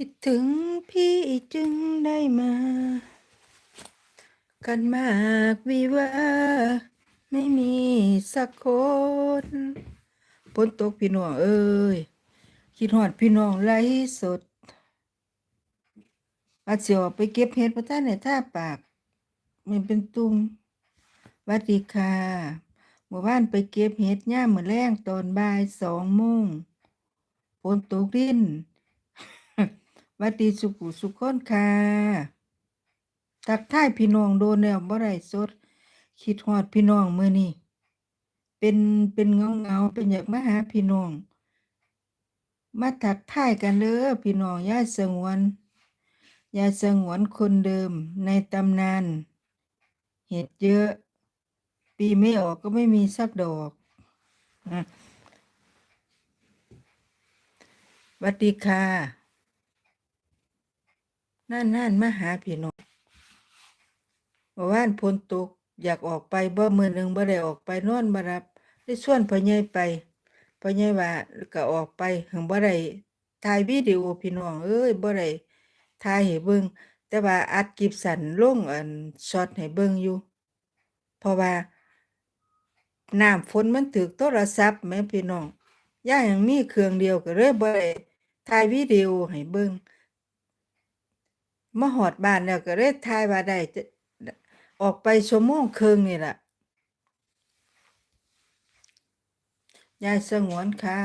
คิดถึงพี่จึงได้มา กันมากวิวาไม่มีสักคนฝนตกพี่น้องเอ้ยคิดฮอดพี่น้องไรสด อาเสียวไปเก็บเห็ดพระท่านในท่าปาก มันเป็นตุ่มวัดดีค่ะเมื่อวานไปเก็บเห็ดย่ามมื้อแรงตอนบ่ายสองโมงฝนตกดิน วัดดีสุขุสุขคนค่ะทักท่ายพี่น้องโดนแล้วบ่ได้สด คิดฮอดพี่น้องมื้อนี้เป็นเป็นเงาเงาเป็นอยากมาหาพี่น้อง มาทักท่ายกันเด้อพี่น้องยายสงวนยายสงวนคนเดิมในตำนาน เห็ดเยอะ ปีไม่ออกก็ไม่มีสักดอกอะวัดดีค่ะ นั่นนั่นมาหาพี่น้องเมื่อวานฝนตก อยากออกไปบ่มือหนึ่งบ่ได้ออกไปนอนบ่รับ ได้ชวนพ่อใหญ่ไปพ่อใหญ่ว่าก็ออกไปหังบ่ได้ถ่ายวิดีโอพี่น้องเอ้ยบ่ได้ถ่ายให้เบิ่งแต่ว่าอัดคลิปสั้นลงอันช็อตให้เบิ่งอยู่ เพราะว่าน้ำฝนมันถึกโทรศัพท์แม่พี่น้องย่ายังมีเครื่องเดียวก็เลยบ่ได้ถ่ายวิดีโอให้เบิ่ง มาหอดบ้านแล้วก็เลยถ่ายว่าได้จะออกไปชั่วโมงครึ่งนี่แหละยายสงวนค่ะ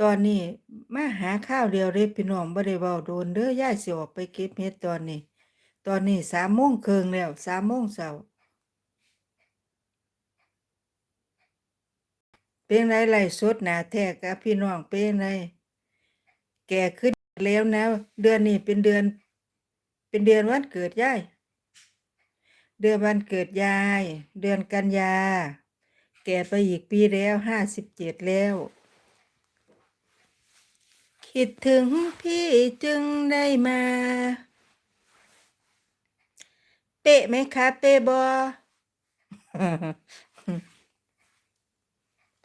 ตอนนี้มาหาข้าวเดียวเด้พี่น้องบ่ได้เว้าโดนเด้อยายสิออกไปเก็บเห็ดตอนนี้ ตอนนี้สามโมงครึ่งแล้วสามโมงเช้าเป็นไรไล่สดหนาแท้กับพี่น้องเป็นไร แก่ขึ้นแล้วนะ เดือนนี้เป็นเดือน เป็นเดือนวันเกิดยาย เดือนวันเกิดยาย เดือนกันยา แก่ไปอีกปีแล้วห้าสิบเจ็ดแล้ว คิดถึงพี่จึงได้มา เป๊ะไหมคะ เป๊ะบอ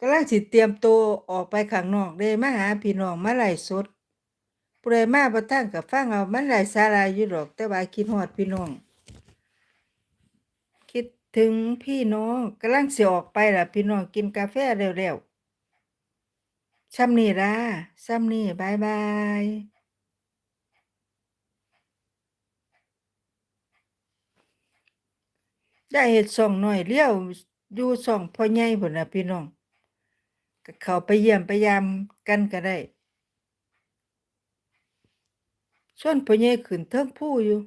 กำลังสิเตรียมตัวออกไปข้างนอกเด้มาหาพี่น้องมาไล่สด ผู้ใดมาบ่ทันกับฟังเอามันไล่สาระอยู่ดอก แต่ว่าคิดฮอดพี่น้อง คิดถึงพี่น้องกำลังสิออกไปล่ะ พี่น้องกินกาแฟเร็วๆซ้ำนี่ล่ะซ้ำนี่บายบายได้เฮ็ดช่องน้อยเลี้ยวอยู่ช่องพ่อใหญ่พุ่นะพี่น้องก็เข้าไปเยี่ยมไปยามกันก็ได้ ชวนพ่อใหญ่ขึ้นเทิงภูอยู่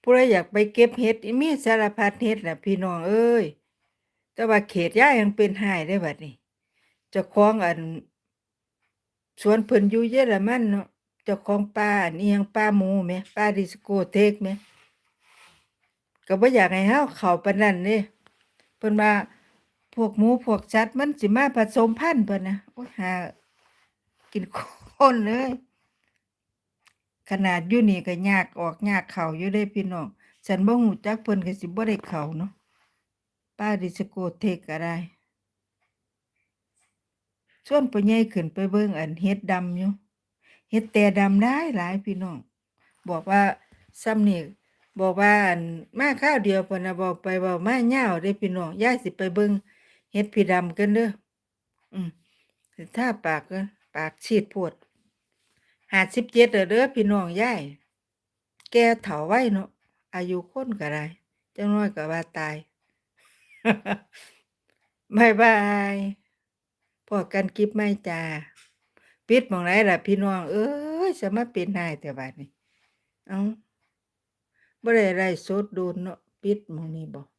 ผู้ใดอยากไปเก็บเห็ดมีสารพัดเห็ดนะพี่น้องเอ้ย แต่ว่าเขตย้ายังเป็นหายได้บัดนี้เจ้าของอันสวนเพิ่นอยู่เยอรมันเนาะเจ้าของป่าอันอิหยังป่าหมูแหมป่าดิสโกเทกแหมก็บ่อยากให้เฮาเข้าปานนั้นเด้เพิ่นว่าพวกหมูพวกสัตว์มันสิมาผสมพันธุ์เพิ่นนะโอ้หากินคนเลย ขนาดอยู่นี่ก็ยากออกยากเข้าอยู่เด้พี่น้องฉันบ่ฮู้จักเพิ่นก็สิบ่ได้เข้าเนาะป้าดิสโกเทกก็ได้ส่วนพ่อใหญ่ขึ้นไปเบิ่งอันเฮ็ดดำอยู่เฮ็ดแต่ดำได้หลายพี่น้องบอกว่าซ้ำนี่บอกว่าอันมาข้าวเดียวพิ่นะบอกไปเว้ามายาวเด้พี่น้องยายสิไปเบิ่งเฮ็ดพี่ดำกันเด้ออืมสิทาปากเด้อปากฉีดโพด 57เด้อเด้อพี่น้องยายแกเฒ่าไว้เนาะอายุคนก็ได้จักหน่อยก็ว่าตายบายบายพอกันคลิปใหม่จ้าปิดมองไหนล่ะพี่น้อง เอ้ยจะมาเป็นายแต่บัดนี้ เอ้าบ่ได้ไลฟ์สดโดนเนาะปิดมองนี้บอืม